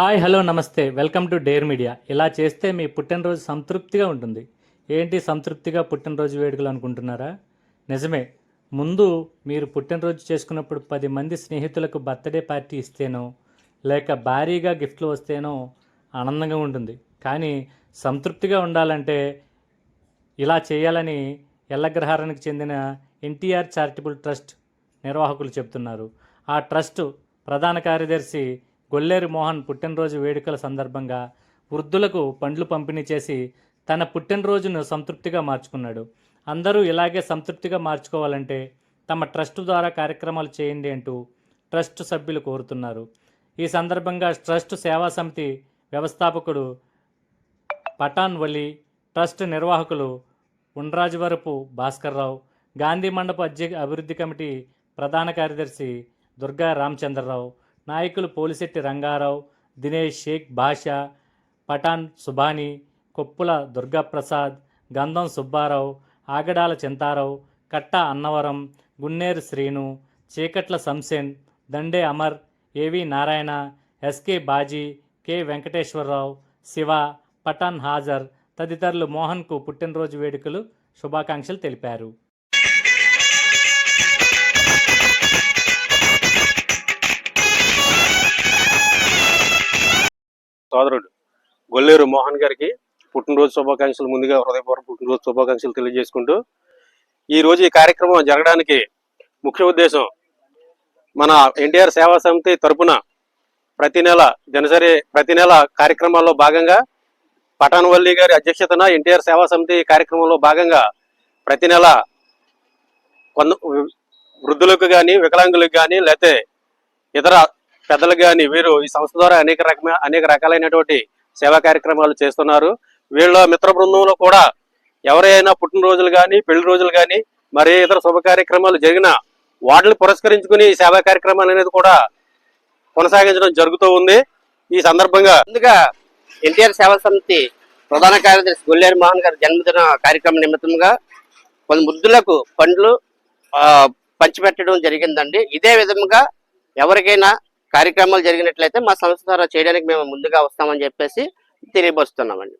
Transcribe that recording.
Hi hello నమస్తే. Welcome to Dare Media. ఇలా చేస్తే మీ పుట్టినరోజు సంతృప్తిగా ఉంటుంది. ఏంటి సంతృప్తిగా పుట్టినరోజు వేడుకలు అనుకుంటున్నారా? నిజమే. ముందు మీరు పుట్టినరోజు చేసుకున్నప్పుడు పది మంది స్నేహితులకు బర్త్డే పార్టీ ఇస్తేనో లేక భారీగా గిఫ్ట్లు వస్తేనో ఆనందంగా ఉంటుంది. కానీ సంతృప్తిగా ఉండాలంటే ఇలా చేయాలని ఎల్లగ్రహారానికి చెందిన ఎన్టీఆర్ చారిటబుల్ ట్రస్ట్ నిర్వాహకులు చెబుతున్నారు. ఆ ట్రస్ట్ ప్రధాన కార్యదర్శి గొల్లేరు మోహన్ పుట్టినరోజు వేడుకల సందర్భంగా వృద్ధులకు పండ్లు పంపిణీ చేసి తన పుట్టినరోజును సంతృప్తిగా మార్చుకున్నాడు. అందరూ ఇలాగే సంతృప్తిగా మార్చుకోవాలంటే తమ ట్రస్ట్ ద్వారా కార్యక్రమాలు చేయండి అంటూ ట్రస్ట్ సభ్యులు కోరుతున్నారు. ఈ సందర్భంగా ట్రస్ట్ సేవా సమితి వ్యవస్థాపకుడు పఠాన్ వలి ట్రస్ట్ నిర్వాహకులు ఉండ్రాజవరపు భాస్కర్రావు గాంధీ మండప అధ్య అభివృద్ధి కమిటీ ప్రధాన కార్యదర్శి దుర్గా రామచంద్రరావు నాయకులు పోలిశెట్టి రంగారావు దినేష్ షేక్ భాషా పఠాన్ సుబాని కొప్పుల దుర్గాప్రసాద్ గంధం సుబ్బారావు ఆగడాల చింతారావు కట్ట అన్నవరం గున్నేరు శ్రీను చీకట్ల సంసేన్ Dande Amar A V Narayana S K Baji K Venkateswararao Shiva Pathan Hazar తదితరులు మోహన్కు పుట్టినరోజు వేడుకలు శుభాకాంక్షలు తెలిపారు. సోదరుడు గొల్లేరు మోహన్ గారికి పుట్టినరోజు శుభాకాంక్షలు ముందుగా హృదయపూర్వక పుట్టినరోజు శుభాకాంక్షలు తెలియజేసుకుంటూ ఈ రోజు ఈ కార్యక్రమం జరగడానికి ముఖ్య ఉద్దేశం మన ఎన్టీఆర్ సేవా సమితి తరపున ప్రతి నెల దినసరి ప్రతి నెల కార్యక్రమాల్లో భాగంగా పటాన్వల్లి గారి అధ్యక్షతన ఎన్టీఆర్ సేవా సమితి కార్యక్రమంలో భాగంగా ప్రతి నెల కొంత వృద్ధులకు కానీ వికలాంగులకు కానీ లేకపోతే ఇతర పెద్దలు కానీ వీరు ఈ సంస్థ ద్వారా అనేక రకమైన అనేక రకాలైనటువంటి సేవా కార్యక్రమాలు చేస్తున్నారు. వీళ్ళ మిత్ర బృందంలో కూడా ఎవరైనా పుట్టినరోజులు కానీ పెళ్ళి రోజులు కానీ మరి ఇతర శుభ కార్యక్రమాలు జరిగిన వాటిని పురస్కరించుకుని ఈ సేవా కార్యక్రమాలు అనేది కూడా కొనసాగించడం జరుగుతూ ఉంది. ఈ సందర్భంగా ముందుగా ఎన్టీఆర్ సేవా సమితి ప్రధాన కార్యదర్శి గొల్లేరు మోహన్ గారి జన్మదిన కార్యక్రమం నిమిత్తంగా కొన్ని వృద్ధులకు పండ్లు పంచిపెట్టడం జరిగిందండి. ఇదే విధంగా ఎవరికైనా కార్యక్రమాలు జరిగినట్లయితే మా సంస్థ ద్వారా చేయడానికి మేము ముందుగా వస్తామని చెప్పేసి తెలియపరుస్తున్నామండి.